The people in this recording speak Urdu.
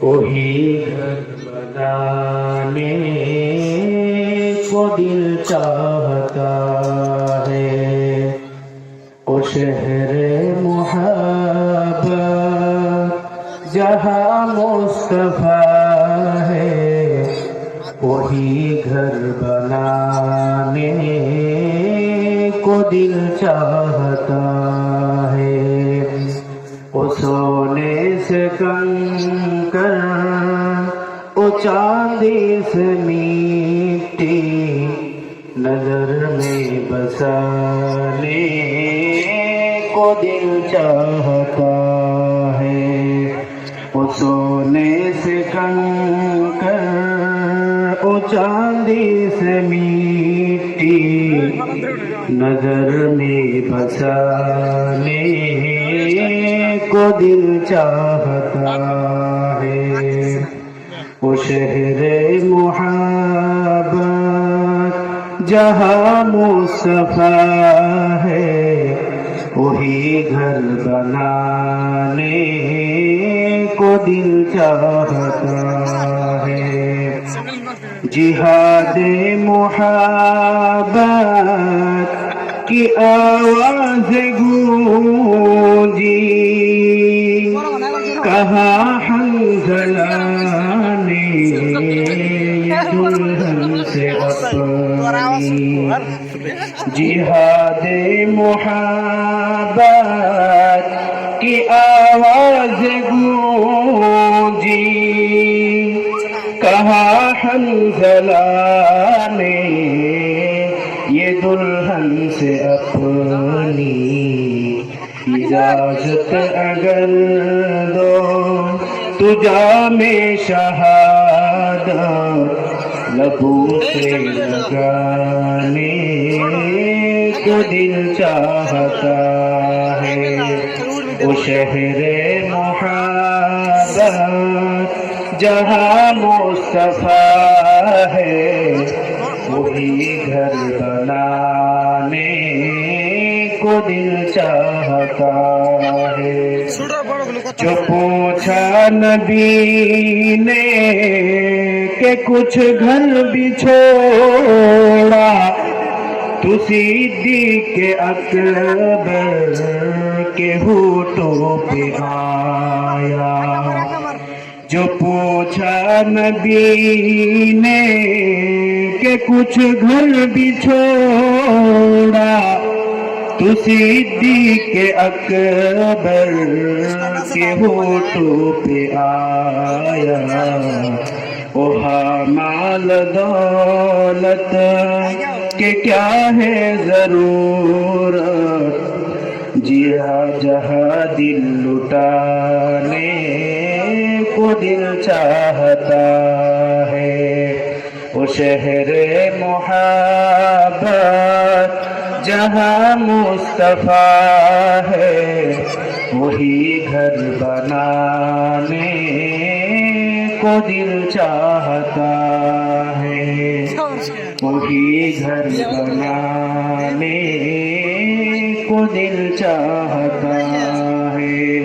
گھر بنانے کو دل چاہتا ہے وہ شہر محبت جہاں مصطفیٰ ہے وہی گھر بنانے کو دل چاہتا ہے وہ سونے سے کنکر وہ چاندی سے مٹی نظر میں بسانے کو دل چاہتا ہے۔ وہ سونے سے کنکر، وہ چاندی سے مٹی نظر میں بسانے کو دل چاہتا ہے۔ وہ شہر محبت جہاں مصطفیٰ ہے، وہی گھر بنانے کو دل چاہتا ہے۔ جہاد محبت کی آواز گونجی۔ جہاد محبت کی آواز گونجی کہا حنزلہ نے یہ دلہن سے اپنی اجازت اگر دو تجا میں شہادت لبوں سے لگانے کو دل چاہتا ہے۔ وہ شہر محبت جہاں مصطفیٰ ہے۔ وہی گھر بنانے کو دل چاہتا ہے۔ جو پوچھا نبی نے کہ کچھ گھر بھی چھوڑا، تو صدیق کے اکبر کے ہوٹوں پہ آیا۔ جو پوچھا نبی نے کہ کچھ گھر بھی چھوڑا تو صدیق کے اکبر کے ہوٹوں پہ آیا۔ وہ مال دولت کہ کیا ہے ضرورت؟ جیا جہاں دل لٹانے کو دل چاہتا ہے۔ وہ شہر محبت جہاں مصطفیٰ ہے، وہی گھر بنانے کو دل چاہتا ہے۔ وہی گھر بنانے کو دل چاہتا ہے۔